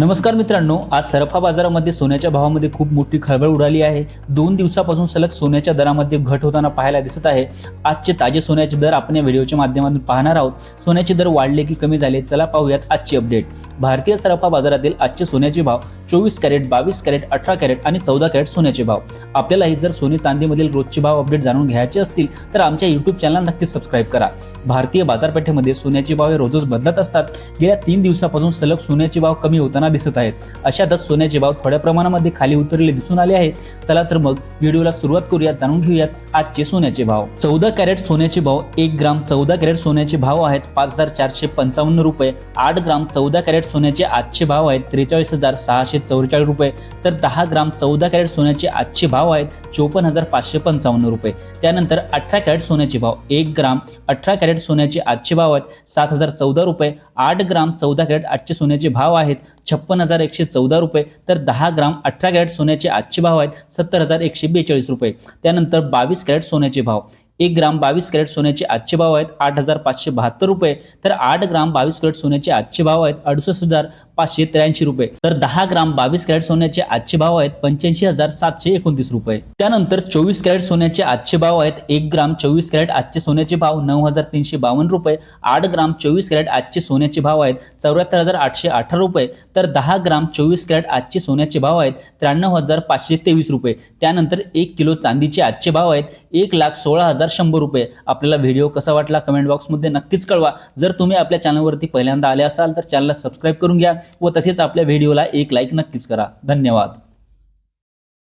नमस्कार मित्रांनो आज सरफा बाजारामध्ये सोन्याच्या भावामध्ये खूप मोठी खळबळ उडाली आहे. दोन दिवसापासून सलग सोन्याच्या दरामध्ये घट होताना पाहायला दिसत आहे. आजचे ताजे सोन्याचे दर आपण या व्हिडिओच्या माध्यमातून पाहणार आहोत. सोन्याचे दर वाढले की कमी झाले चला पाहूयात आजची अपडेट. भारतीय सरफा बाजारातील आजचे सोन्याचे भाव चोवीस कॅरेट बावीस कॅरेट अठरा कॅरेट आणि चौदा कॅरेट सोन्याचे भाव. आपल्यालाही जर सोने चांदीमधील रोजचे भाव अपडेट जाणून घ्यायचे असतील तर आमच्या युट्यूब चॅनल नक्की सबस्क्राईब करा. भारतीय बाजारपेठेमध्ये सोन्याचे भाव हे रोजच बदलत असतात. गेल्या तीन दिवसापासून सलग सोन्याचे भाव कमी होताना दिसत आहेत. अशातच सोन्याचे भाव थोड्या प्रमाणामध्ये खाली उतरलेले दिसून आले आहेत. चला तर मग व्हिडिओला सुरुवात करूया जाणून घेऊयात आजचे सोन्याचे भाव. चौदा कॅरेट सोन्याचे भाव एक ग्राम चौदा कॅरेट सोन्याचे भाव आहेत. पाच हजार चारशे पंचावन्न रुपये आठ ग्राम चौदा कॅरेट सोन्याचे आजचे भाव आहेत. त्रेचाळीस हजार सहाशे चौवेचाळीस रुपये तर दहा ग्राम चौदा कॅरेट सोन्याचे आजचे भाव आहेत. चोपन्न हजार पाचशे पंचावन्न रुपये. त्यानंतर अठरा कॅरेट सोन्याचे भाव एक ग्राम अठरा कॅरेट सोन्याचे आजचे भाव आहेत. सात हजार चौदा रुपये आठ ग्राम चौदा कॅरेट आजचे सोन्याचे भाव आहेत. छप्पन हजार एकशे चौदा रुपये तर दहा ग्राम अठरा कॅरेट सोन्याचे आजचे भाव आहेत सत्तर हजार एकशे बेचाळीस रुपये. त्यानंतर बावीस कॅरेट सोन्याचे भाव. एक ग्राम बावीस कॅरेट सोन्याचे आजचे भाव आहेत आठ हजार पाचशे बहात्तर रुपये. तर आठ ग्राम बावीस कॅरेट सोन्याचे आजचे भाव आहेत अडुसष्ट हजार पाचशे त्र्याऐंशी रुपये. तर दहा ग्राम बावीस कॅरेट सोन्याचे आजचे भाव आहेत पंच्याऐंशी हजार सातशे एकोणतीस रुपये. त्यानंतर चोवीस कॅरेट सोन्याचे आजचे भाव आहेत एक ग्राम चोवीस कॅरेट आजचे सोन्याचे भाव नऊ हजार तीनशे बावन्न रुपये. आठ ग्राम चोवीस कॅरेट आजचे सोन्याचे भाव आहेत चौऱ्याहत्तर हजार आठशे अठरा रुपये. तर दहा ग्राम चोवीस कॅरेट आजचे सोन्याचे भाव आहेत त्र्याण्णव हजार पाचशे तेवीस रुपये. त्यानंतर एक किलो चांदीचे आजचे भाव आहेत एक लाख सोळा हजार शंभर रुपये. आपल्याला व्हिडिओ कसा वाटला कमेंट बॉक्समध्ये नक्कीच कळवा. जर तुम्ही आपल्या चॅनलवरती पहिल्यांदा आले असाल तर चॅनलला सबस्क्राईब करून घ्या. व तसेच आपल्या व्हिडिओला एक लाईक नक्कीच करा. धन्यवाद.